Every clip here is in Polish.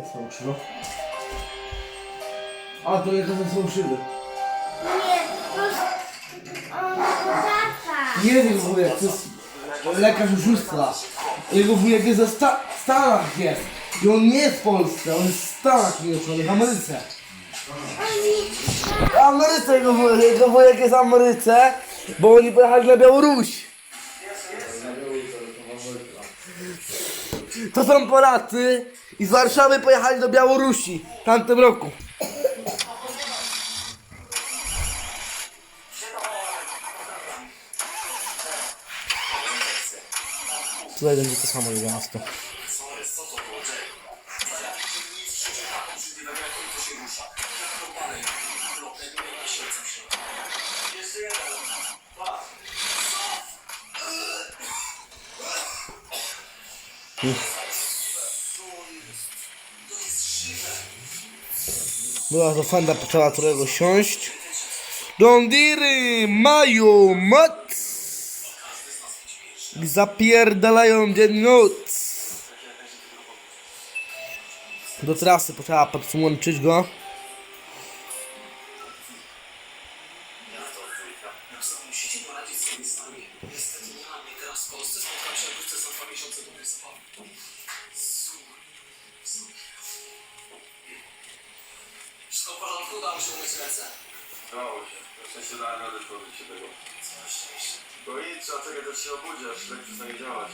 Fałszywo. A, to jest to są szyby. Nie, to jest... On tata. Nie wiem, wujek, to jest lekarz oszustwa. Jego wujek jest ze sta Stanach jest. I on nie jest w Polsce, on jest w Stanach Zjednoczonych, w Ameryce. W Ameryce jego wujek, jego wujek jest w Ameryce, bo oni pojechali na Białoruś. To są Polacy i z Warszawy pojechali do Białorusi w tamtym roku. Tutaj będzie to samo 11. Była to fanda poczęła którego siąść. Dondiry mają moc zapierdalają dzień noc. Do trasy potrzeba podłączyć go. Miesiące do zabawy. Słuchaj. Wszystko w porządku? Udało się umyć ręce? Dało się. W sensie dałem radę pozbyć się tego. Całe szczęście. Bo idź, a czekaj, to ci się obudzi, aż lek przestanie działać.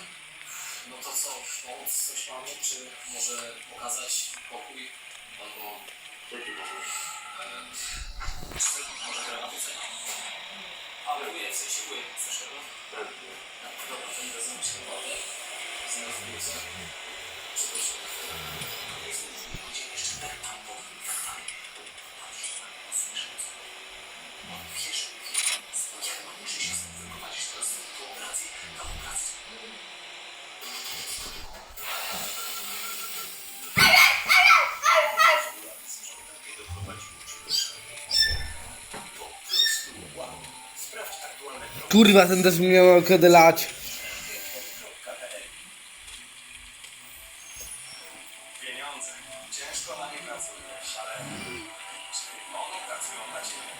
No to co? Pomóc coś panu? Czy może pokazać pokój? Albo... Jaki pokój? Czy może gramatyce? Ale wujek, w sensie wujek. Coś tego? Chętnie. Dobra, to idę zamyślę wodę. Znów wrócę. Przepraszam. Ludzie jeszcze tak tam powiem. Jak tam? Patrz, słyszę co? No wiesz, jak mam muszę się z tym wyprowadzić teraz do operacji, na operację. Kurwa, ten też miał kiedy lać. Pieniądze. Ciężko na nie pracujesz, ale czy one pracują na ciebie?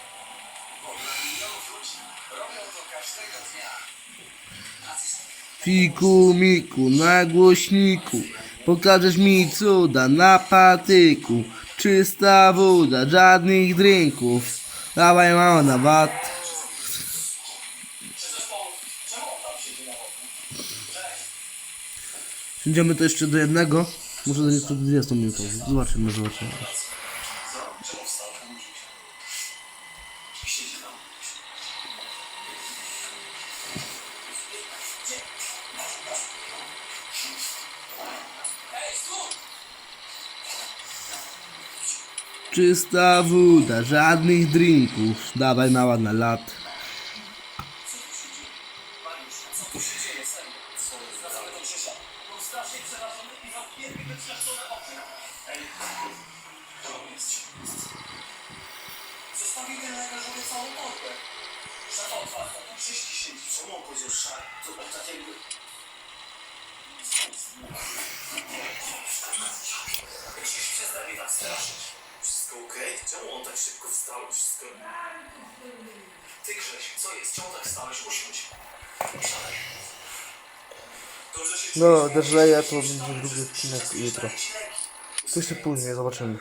Fiku miku na głośniku Pokażesz mi cuda na patyku. Czysta woda, żadnych drinków. Dawaj mała na wat. Idziemy to jeszcze do jednego. Może do jeszcze 20 minut Zobaczymy, zobaczymy Stój! Czysta woda, żadnych drinków Dawaj mała na lat Zostawił ten lekarzowi całą torbę. Szafa otwarta, tu Krzyśki siedzi. Co mu powiedział szar? Co on tak jakby... Krzyś, przestań mnie tak straszyć. Wszystko okej? Czemu on tak szybko wstał wszystko... Ty Grześ, co jest? Czemu tak stałeś? Usiądź. Siadaj. Dobrze się No, też leję, to będzie drugi odcinek jutro To jeszcze później, zobaczymy